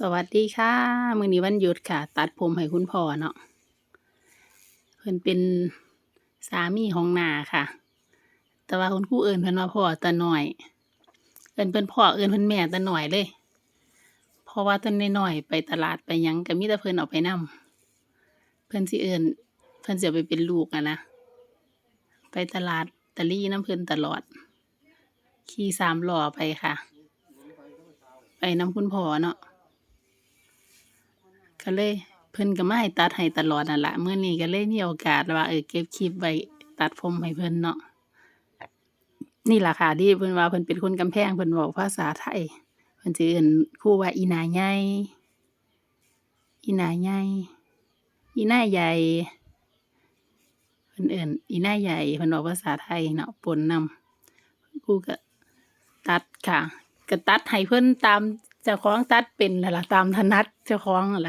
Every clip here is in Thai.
สวัสดีค่ะ มือนี้วันหยุดค่ะ ตัดผมให้คุณพ่อเนาะเพิ่นเป็นสามีของนาค่ะ แต่ว่าคุณครูเอิ้นเพิ่นว่าพ่อแต่น้อย เอิ้นเพิ่นพ่อเอิ้นเพิ่นแม่แต่น้อยเลยเพราะว่าแต่น้อยๆไปตลาดไปยังก็มีแต่เพิ่นเอาไปนำเพิ่นสิเอิ้นเพิ่นสิไปเป็นลูกอะนะไปตลาดตะลี่น้ำเพิ่นตลอด ขี่สามล้อไปค่ะ ไปน้ำคุณพ่อเนาะ ก็เลยเพิ่นก็มาให้ตัดให้ตลอดนั่นล่ะมื้อนี้ก็เลยมีโอกาสว่าเออเก็บคลิปไว้ตัดผมให้เพิ่นเนาะนี่ล่ะค่ะที่เพิ่นว่าเพิ่นเป็นคนกำแพงเพิ่นเว้าภาษาไทยเพิ่นสิเอิ้นครูว่าอีนาใหญ่อีนาใหญ่อีหน้าใหญ่เพิ่นเอิ้นอีหน้าใหญ่เพิ่นเว้าภาษาไทยเนาะปนนำครูก็ตัดค่ะก็ตัดให้เพิ่นตามเจ้าของตัดเป็นนั่นล่ะตามถนัดเจ้าของนั่น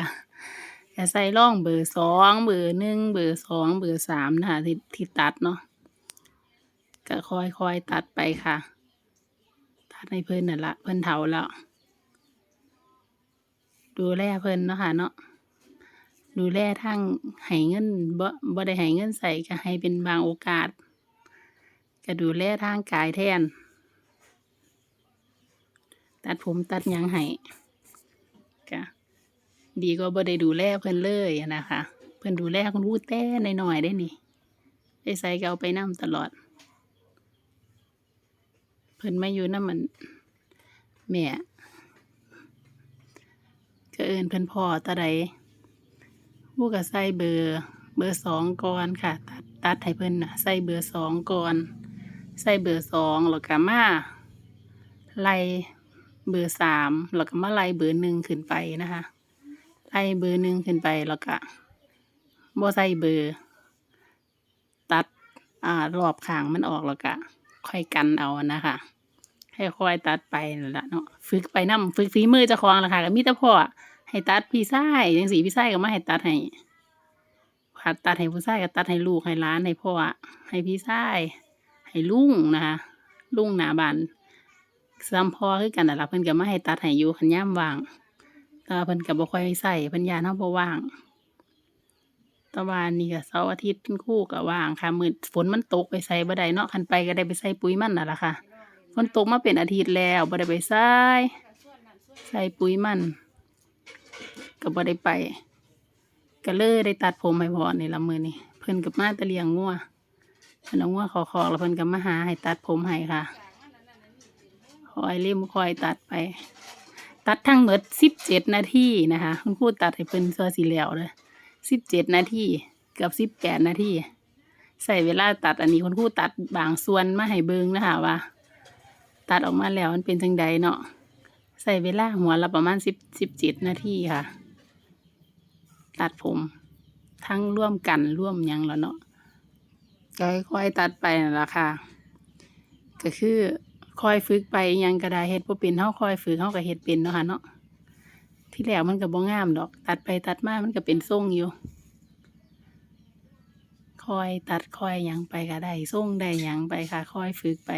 ล่ะใส่รองเบอร์สองเบอร์หนึ่งเบอร์สองเบอร์สามนะคะที่ที่ตัดเนาะก็ค่อยๆตัดไปค่ะ ตัดให้เพิ่นนั่นละเพิ่นเฒ่าแล้วดูแลเพิ่นเนาะค่ะเนาะดูแลทางให้เงินบ่บ่ได้ให้เงินใช้ก็ให้เป็นบางโอกาส ก็ดูแลทางกายแทน ตัดผมตัดยังให้ ดีกว่าบ่ได้ดูแลเพิ่นเลยนะคะ เพิ่นดูแลคุณครูแต่น้อยๆเดะนี่ไปไสก็เอาไปนำตลอด เพิ่นมาอยู่นำอั่นแม่ก็เอินเพิ่นพ่อเท่าใดครูก็ใส่เบอร์ เบอร์สองก่อนค่ะ ตัดตัดให้เพิ่นนะใส่เบอร์สองก่อน ใส่เบอร์สองแล้วก็มาไล่เบอร์สามแล้วก็มาไล่เบอร์หนึ่งขึ้นไปนะคะ ไล่เบอร์หนึ่งขึ้นไปแล้วก็บ่ใส่เบอร์ ตัดอ่ารอบข้างมันออกแล้วก็ค่อยกันเอาอะนะคะค่อยตัดไปนั่นละเนาะฝึกไปนำฝึกฝีมือเจ้าของล่ะค่ะก็มีแต่พ่อให้ตัดพี่ชายจั่งซี้พี่ชายก็มาให้ตัดให้คันตัดให้ผู้ชายก็ตัดให้ลูกให้หลานให้พ่อให้พี่ชายให้ลุงนะคะลุงหน้าบ้านส่ำพ่อคือกันนั่ละเพิ่นก็มาให้ตัดให้อยู่คันยามว่าง แต่เพิ่นก็บ่ค่อยใช้เพิ่นย้านเราบ่ว่างแต่ว่านี่ก็เสาร์อาทิตย์คุณครูก็ว่างค่ะ มื้อฝนมันตกไปไสบ่ได้เนาะคันไปก็ได้ไปใส่ปุ๋ยมันนั่นล่ะค่ะฝนตกมาเป็นอาทิตย์แล้วบ่ได้ไปใส่ใส่ปุ๋ยมันก็บ่ได้ไปก็เลยได้ตัดผมให้พ่อนี่ละมื้อนี้เพิ่นก็มาต่เลียงงัวเพิ่นเอางัวข้าคอกแล้วเพิ่นก็มาหาให้ตัดผมให้ค่ะคอยเล็มคอยตัดไป ตัดทั้งหมด17นาทีนะคะ คุณครูตัดให้เพิ่นซั่วสิแล้วเด้อ17นาทีเกือบ18นาทีใช้เวลาตัดอันนี้คุณครูตัดบางส่วนมาให้เบิ่งนะคะว่า ตัดออกมาแล้วมันเป็นจังใดเนาะใช้เวลาหัวละประมาณ10 17นาทีค่ะ ตัดผม ทั้งร่วมกันร่วมยังแล้วเนาะค่อยๆตัดไปนั่นล่ะค่ะ ก็คือ ค่อยฝึกไปยังก็ได้เฮ็ดบ่เป็นเราค่อยฝึกเราก็เฮ็ดเป็นเนาะค่ะเนาะที่แรกมันก็บ่งามดอก ตัดไปตัดมามันก็เป็นทรงอยู่ค่อยตัดค่อยหยังไปก็ได้ทรงได้หยังไปค่ะค่อยฝึกไป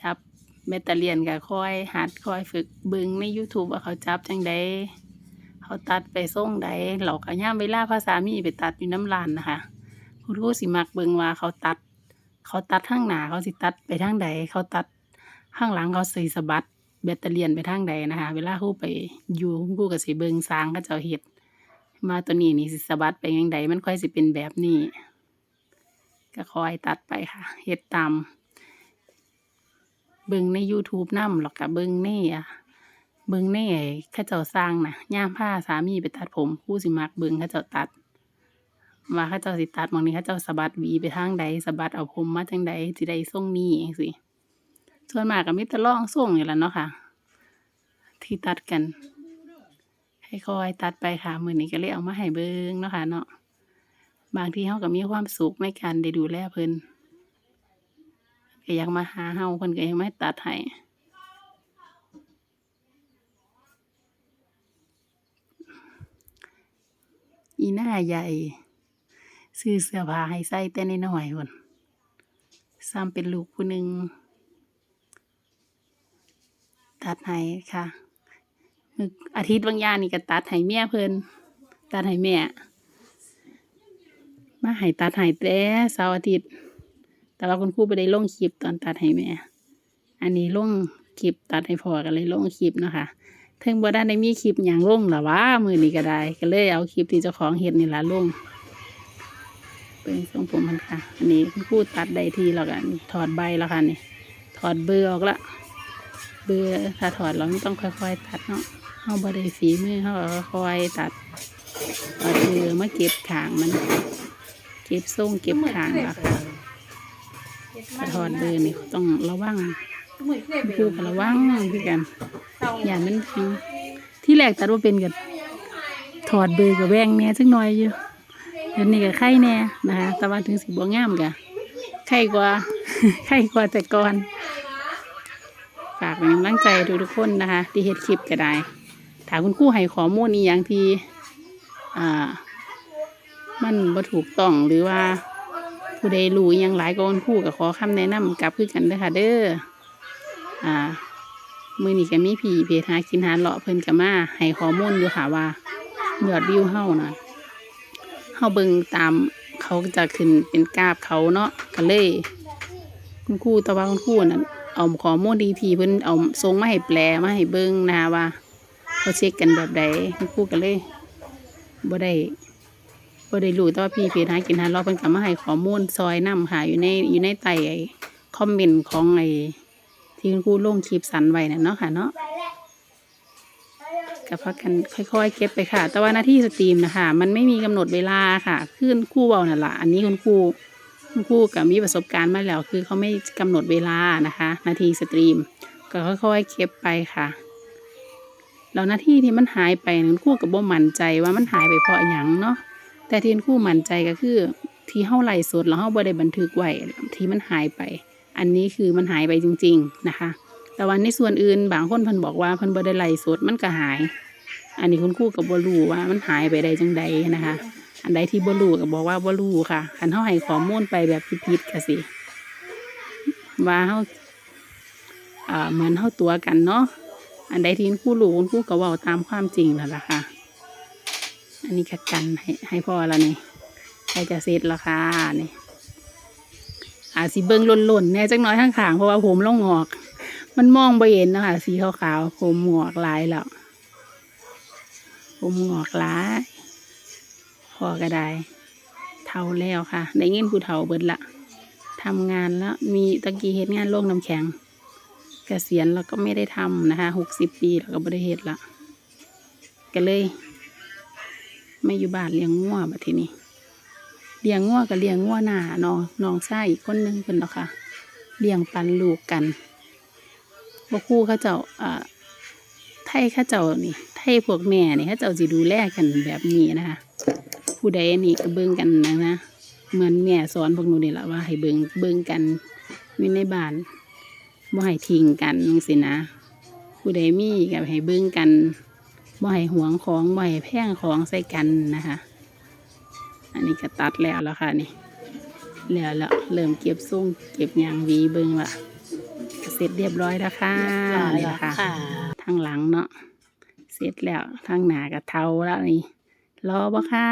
จับแบตเตอเลียนก็ค่อยหัดค่อยฝึกเบิ่งในยูทูบว่าเขาจับจังใดเขาตัดไปทรงใดแล้วก็ยามเวลาพาสามีไปตัดอยู่น้ำร้านนะคะคุณครูสิมักเบิงว่าเขาตัด เขาตัดทางหนาเขาสิตัดไปทางใดเขาตัด ข้างหลังเขาสิสะบัดแบตเตอเลียนไปทางใดนะคะ เวลาครูไปอยู่คุณครูก็สิเบิงช่างเขาเจ้าเฮ็ดว่าตัวนี้นี่สิสะบัดไปจั่งใดมันค่อยสิเป็นแบบนี้ ก็คอยตัดไปค่ะเฮ็ดตามเบิงในยูทูบนำแล้วก็เบิงในอ่เบิงในไอ้เขาเจ้าสร้างนะย่ามพาสามีไปตัดผมครูสิมักเบิงเขาเจ้าตัดว่าเขาเจ้าสิตัดมองนี้เขาเจ้าสะบัดวีไปทางใดสะบัดเอาผมมาจั่งใดสิได้ทรงนี้จั่งซี้ ส่วนมากก็มีแต่ล่องทรงนี่แล่ะเนาะค่ะ ที่ตัดกัน ให้คอยตัดไปค่ะ มือนี้ก็เลยเอามาให้เบิ่งเนาะค่ะเนาะบางทีเราก็มีความสุขในการได้ดูแลเพิ่นก็อยากมาหาเราเพิ่นก็ยังมาตัดให้อีหน้าใหญ่ ซื้อเสื้อผ้าให้ใส่แต่น้อยๆพู้นส่ำเป็นลูกผู้หนึ่ง ตัดให้ค่ะอาทิตย์บางย่านี่ก็ตัดให้เมียเพิ่นตัดให้แม่มาให้ตัดให้แต่เสาร์อาทิตย์ แต่ว่าคุณครูบ่ได้ลงคลิปตอนตัดให้แม่ อันนี้ลงคลิปตัดให้พ่อก็เลยลงคลิปนะคะถึงบ่ได้ได้มีคลิปหยังลงหรอวะมือนี้ก็ได้ ก็เลยเอาคลิปที่เจ้าของเฮ็ดนี่ละลงเป็นทรงผมมันค่ะ อันนี้คุณครูตัดได้ทีแล้วก็นี่ถอดใบแล้วค่ะนี่ถอดเบอออกละ เบอร์ถ้าถอดเราไม่ต้องค่อยๆตัดเนาะเฮาบ่ได้ฝีมือเฮาค่อยๆตัดเอาเบอมาเก็บขางมัน เก็บทรงเก็บขางละค่ะถ้าถอดเบอร์นี่ต้องระวังคือก็ระวังคือกัน อย่ามันพังที่แรกตัดว่าเป็นกับถอดเบอกับแวงแน่สักหน่อยอยู่เดี๋ยวนี้ก็ไข่แน่นะคะแต่ว่าถึงสิบ่งามกะไข่กว่าไข่กว่าแต่ก่อนากเป็นกำลังใจทุกๆคนนะคะ ที่เฮ็ดคลิปก็ได้ถามคุณครู่ให้ข้อมูลอีหยังที่อ่า มันบ่ถูกต้องหรือว่า ผู้ใดรู้อิหยังหลายก็คุณครู่ก็ขอคำแนะนำกลับคือกันเด้อค่ะ เด้ออ่า มือนี้ก็มีผีเพจหากินหาเลาะเพิ่นก็มาให้ข้อมูลอยู่ค่ะว่ายอดวิวเฮานะเฮาเบิ่งตามเขาจะขึ้นเป็นกราฟเขาเนาะก็เลย คุณครูแตะว่าคุณครูนั่น เอาข้อมูลดีทีเพิ่นเอาส่งมาให้แปลมาให้เบิ่งนะว่าเขาเช็คกันแบบใดคุณครูก็เลยบ่ได้บ่ได้รู้แต่ว่าพี่เพจหากินหาเลาเพิ่นก็มาให้ข้อมูลซอยนํค่ะอยู่ในอยู่ในใต้ไอ้คอมเมนต์ของไอ้ที่คุณครูลงคลิปสันไว้น่ะเนาะค่ะเนาะกับพักกันค่อยๆเก็บไปค่ะ แต่ว่าหน้าที่สตรีมนะคะมันไม่มีกำหนดเวลาค่ะคือคุณครูเบาน่ะละอันนี้คุณครู คุณครูกับมีประสบการณ์มาแล้ว คือเขาไม่กำหนดเวลานะคะ นาทีสตรีม ก็ค่อยๆเก็บไปค่ะแล้วหน้าที่ที่มันหายไปคุณครูกับบ่มั่นใจว่ามันหายไปเพราะอหย่างเนาะแต่ที่คุณครูมั่นใจก็คือ ที่เฮาไล่สดแล้วเฮาบ่ได้บันทึกไว้ที่มันหายไป อันนี้คือมันหายไปจริง ๆนะคะ แต่วันในส่วนอื่นบางคนเพิ่นบอกว่าเพิ่นบ่ได้ไล่สดมันก็หาย อันนี้คุณครูก็บ่รู้ว่ามันหายไปได้จังใดนะคะ อันใดที่บ่รู้ก็บอกว่าบ่รู้ค่ะคันเฮาให้ข้อมูลไปแบบผิดๆก็สิว่าเฮาอ่าเหมือนเฮาตัวกันเนาะอันใดที่คุณครูรู้คุณครูก็เว้าตามความจริงนั่นล่ะค่ะ อันนี้ก็กันให้ให้พ่อแล้วนี่ใกล้จะเสร็จแล้วค่ะนี่อาจสิเบิ่งหล่นๆแน่จักน้อยข้างๆเพราะว่าผมล่องงอก มันมองบ่เห็นนะคะสีขาวๆผมหงอกลายแล้วผมหงอกลาย พอก็ได้เท่าแล้วค่ะ ได้เงินผู้เฒ่าเบิดละทำงานแล้วมีตะกี้เฮ็ดงานโรงน้ำแข็งเกษียณแล้วก็ไม่ได้ทำนะคะหกสิบปีแล้วก็บ่ได้เฮ็ดละก็เลย ไม่อยู่บ้านเลี้ยงงัวบัดทีนี้เลี้ยงงัวกับเลี้ยงงัวหน้าน้องน้องชายอีกคนหนึงเพิ่นเนาะค่ะเลี้ยงปันลูกกันบ่คู่เขาเจ้าอ่าไทยเขาเจ้านี่ไทยพวกแม่นี่เขาเจ้าสิดูแลกันแบบนี้นะคะ ผู้ใดนี่ก็เบิ่งกันนะนะเหมือนแม่สอนพวกหนูนี่แหละว่าให้เบิ่งเบิ่งกันอยู่ในบ้านบ่ให้ทิ้งกันจังซี่นะ ผู้ใดมีก็ให้เบิ่งกันบ่ให้หวงของบ่ให้แพงของใส่กันนะคะ อันนี้ก็ตัดแล้วแล้วค่ะนี่ แล้วแล้วเริ่มเก็บซุ้งเก็บยางหวีเบิ่งละก็เสร็จเรียบร้อยแล้วค่ะนี่ละค่ะทางหลังเนาะเสร็จแล้วทางหน้ากับเทาแล้วนี่รอบ่ค่ะ